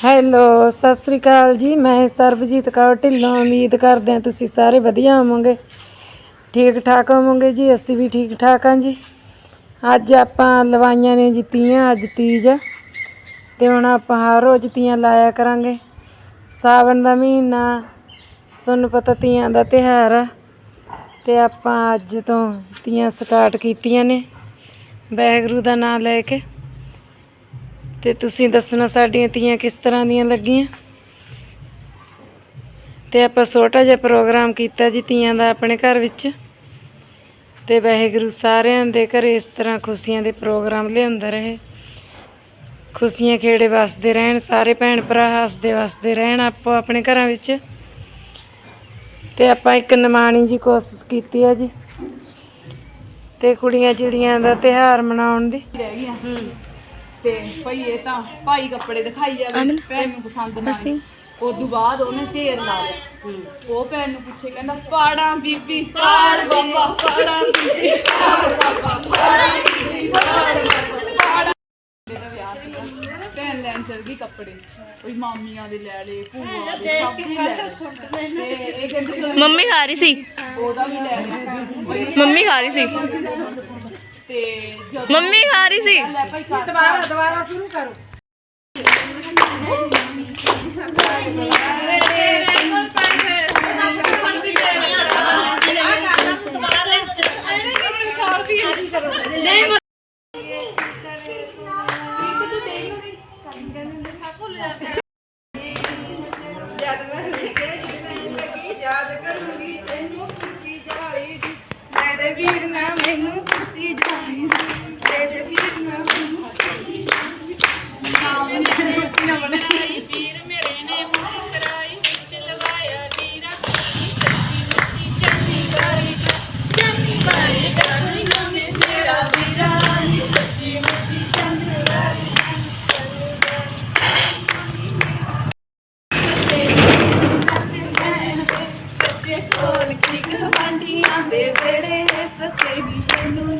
Hello, Sat Sri ਅਕਾਲ ਜੀ, ਮੈਂ ਸਰਬਜੀਤ ਕੌਰ ਢਿੱਲੋਂ, ਉਮੀਦ ਕਰਦੇ ਹਾਂ ਤੁਸੀਂ ਸਾਰੇ ਵਧੀਆ ਹੋਵੋਗੇ। ਠੀਕ ਠਾਕ ਹੋਵੋਗੇ ਜੀ, ਅਸੀਂ ਵੀ ਠੀਕ ਠਾਕ ਹਾਂ ਜੀ। ਅੱਜ ਆਪਾਂ ਲਵਾਈਆਂ ਨੇ ਜੀ ਤੀਆਂ, ਅੱਜ ਤੀਜ। ਆ ਤੇ ਹੁਣ ਆਪਾਂ ਹਰ ਰੋਜ਼ ਤੀਆਂ ਲਾਇਆ ਕਰਾਂਗੇ। ਸਾਵਣ ਦਾ ਮਹੀਨਾ ਤੁਹਾਨੂੰ ਪਤਾ ਤੀਆਂ ਦਾ ਤਿਉਹਾਰ। ਆ ਤੇ ਆਪਾਂ ਅੱਜ ਤੋਂ ਤੀਆਂ ਸਟਾਰਟ ਕੀਤੀਆਂ ਨੇ। ਵਾਹਿਗੁਰੂ ਦਾ ਨਾਮ ਲੈ ਕੇ। ਤੇ ਤੁਸੀਂ ਦੱਸਣਾ ਸਾਡੀਆਂ ਤੀਆਂ ਕਿਸ ਤਰ੍ਹਾਂ ਦੀਆਂ ਲੱਗੀਆਂ? ਤੇ ਆਪਾਂ ਛੋਟਾ ਜਿਹਾ ਪ੍ਰੋਗਰਾਮ ਕੀਤਾ ਜੀ ਤੀਆਂ ਦਾ ਆਪਣੇ ਘਰ ਵਿੱਚ। ਤੇ ਵਾਹਿਗੁਰੂ ਸਾਰਿਆਂ ਦੇ ਘਰੇ ਇਸ ਤਰ੍ਹਾਂ ਖੁਸ਼ੀਆਂ ਦੇ ਪ੍ਰੋਗਰਾਮ ਲਿਆਉਂਦਾ ਰਹੇ। ਖੁਸ਼ੀਆਂ ਖੇੜੇ ਵਸਦੇ ਰਹਿਣ ਸਾਰੇ ਭੈਣ ਭਰਾ ਹੱਸਦੇ ਵਸਦੇ ਰਹਿਣ ਆਪੋ ਆਪਣੇ ਘਰਾਂ ਵਿੱਚ। ਤੇ ਆਪਾਂ ਇੱਕ ਨਿਮਾਣੀ ਜੀ ਕੋਸ਼ਿਸ਼ ਕੀਤੀ ਹੈ ਜੀ। ਤੇ ਕੁੜੀਆਂ ਚਿੜੀਆਂ ਦਾ ਤਿਉਹਾਰ ਮਨਾਉਣ ਦੀ। ਰਹਿ ਗਈਆਂ ਤੇ ਭਈ ਇਹ ਤਾਂ ਭਾਈ ਕੱਪੜੇ ਦਿਖਾਈ ਜਾਵੇ ਭੈਣ ਨੂੰ ਪਸੰਦ ਨਾ ਆਏ। ਉਦੋਂ ਬਾਅਦ ਉਹਨੇ ਢੇਰ ਲਾ ਲਿਆ। ਉਹ ਭੈਣ ਨੂੰ ਪੁੱਛੇ ਕਹਿੰਦਾ ਪਾੜਾਂ ਬੀਬੀ ਪਾੜ ਬਾਬਾ ਪਾੜਾਂ ਬੀਬੀ ਪਾੜ ਬਾਬਾ ਪਾੜਾਂ ਬੀਬੀ ਪਾੜ ਬਾਬਾ। ਪਾੜਾਂ ਇਹਦਾ ਵਿਆਹ ਸੀਗਾ। ਭੈਣ ਲੈਣ ਚਲ ਗਈ ਕੱਪੜੇ। ਕੋਈ ਮਾਮੀਆਂ ਦੇ ਲੈ ਲਏ ਭੂਆ ਦੇ ਸਭ ਦੀ ਲੈ ਲਏ। ਤੇ ਇਹ ਕਹਿੰਦੀ ਮੰਮੀ ਖਾ ਰਹੀ ਸੀ। ਉਹਦਾ ਵੀ ਲੈ ਲਿਆ। ਮੰਮੀ ਖਾ ਰਹੀ ਸੀ। ਤੇ ਜਦੋਂ ਮੰਮੀ ਖਾ ਰਹੀ ਸੀ। ਲੈ ਭਾਈ ਕਰ। ਦੁਬਾਰਾ ਦੁਬਾਰਾ ਸ਼ੁਰੂ ਕਰੋ। Hallelujah.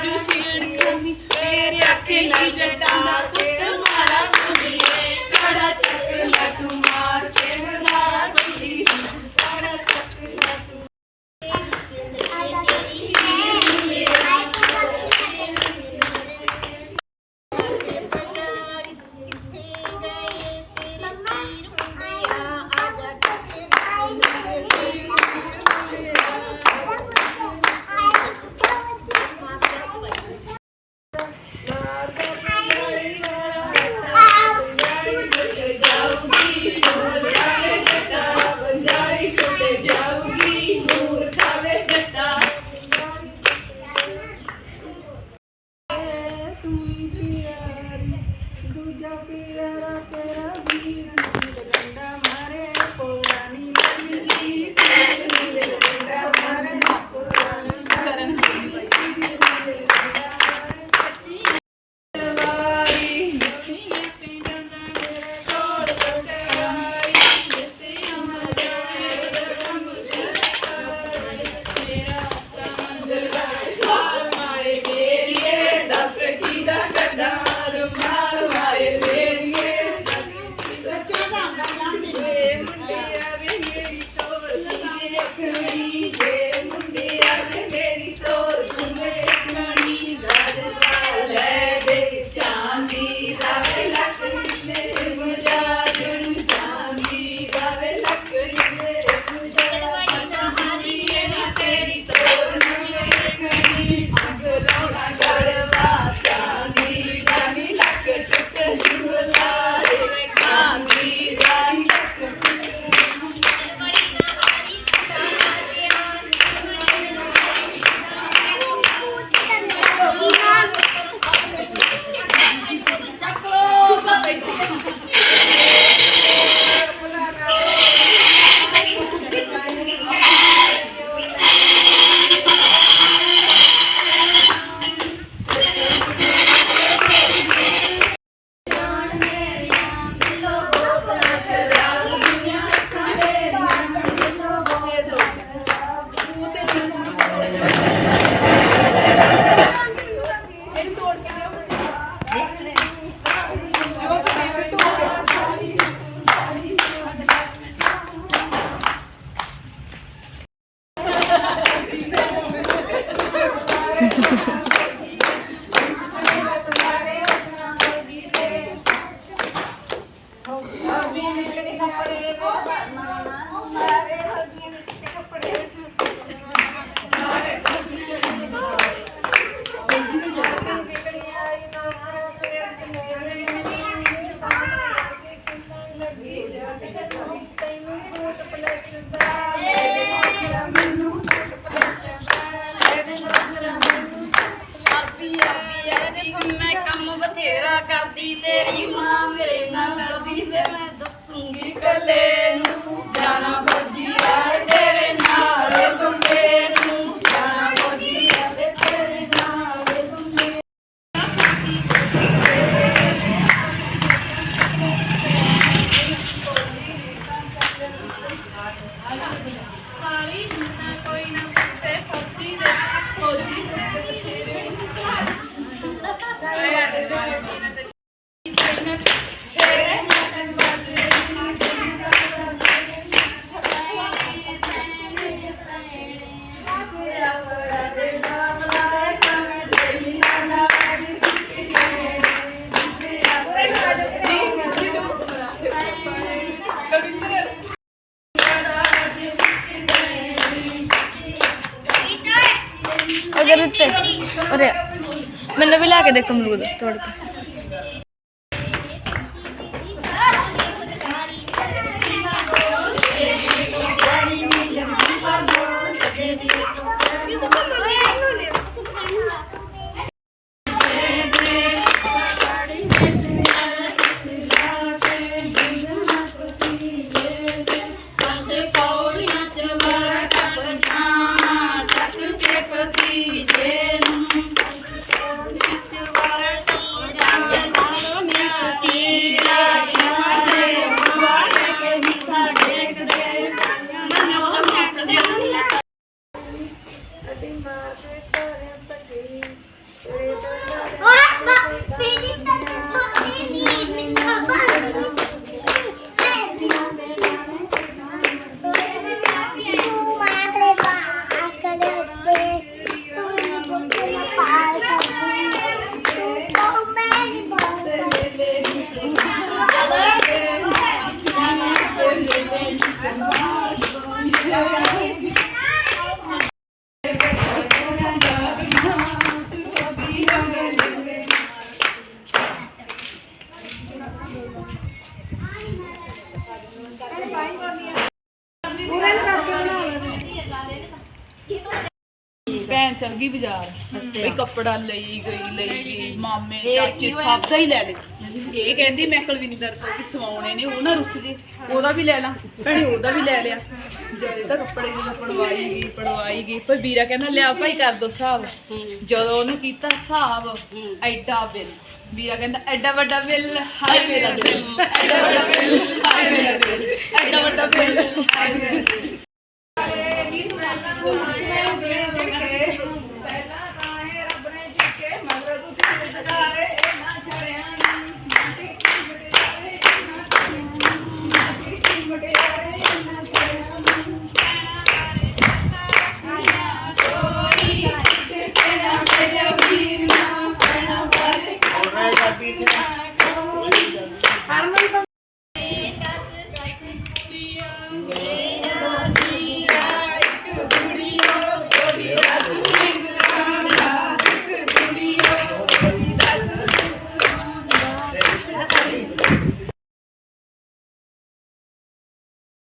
ਮਿੱਤੋਂ ਹੋ ਅਰਬੀ ਅਰਬੀ ਮੈਂ ਕੰਮ ਬਥੇਰਾ ਕਰਦੀ, ਤੇਰੀ ਮਾਂ ਮੇਰੇ ਨਾਲ ਲੜਦੀ ਤੇ ਮੈਂ ਦੱਸੂਗੀ ਕੱਲੇ ਨੂੰ ਜਾਣਾ ਮੈਨੂੰ ਵੀ ਲਾ ਕੇ ਦੇਖ ਅਮਰੂਦ ਤੋੜ ਕੇ। ਭੈਣ ਚਲ ਗਈ ਬਾਜ਼ਾਰ। ਬਈ ਕੱਪੜਾ ਲਈ ਗਈ ਲਈ ਗਈ ਮਾਮੇ ਚਾਚੇ ਸਭ ਦਾ ਹੀ ਲੈ ਲੈ ਇਹ ਕਹਿੰਦੀ ਮੈਂ ਕੁਲਵਿੰਦਰ ਤੋਂ ਵੀ ਸਵਾਉਣੇ ਨੇ ਉਹ ਨਾ ਰੁੱਸ ਜੇ ਉਹਦਾ ਵੀ ਲੈ ਲਾ। ਭੈਣੇ ਉਹਦਾ ਵੀ ਲੈ ਲਿਆ। ਜਦੋਂ ਤਾਂ ਕੱਪੜੇ ਜਦੋਂ ਪੜਵਾਈ ਗਈ ਪੜਵਾਈ ਗਈ। ਪਰ ਵੀਰਾ ਕਹਿੰਦਾ ਲਿਆ ਭਾਈ ਕਰ ਦੋ ਹਿਸਾਬ। ਜਦੋਂ ਉਹਨੇ ਕੀਤਾ ਹਿਸਾਬ ਐਡਾ ਬਿੱਲ। ਵੀਰਾ ਕਹਿੰਦਾ ਐਡਾ ਵੱਡਾ ਬਿੱਲ ਹਾਏ ਮੇਰਾ ਬਿੱਲ। ਐਡਾ ਵੱਡਾ ਬਿੱਲ ਹਾਏ ਮੇਰਾ ਬਿੱਲ। ਐਡਾ ਵੱਡਾ ਬਿੱਲ ਹਾਏ ਮੇਰਾ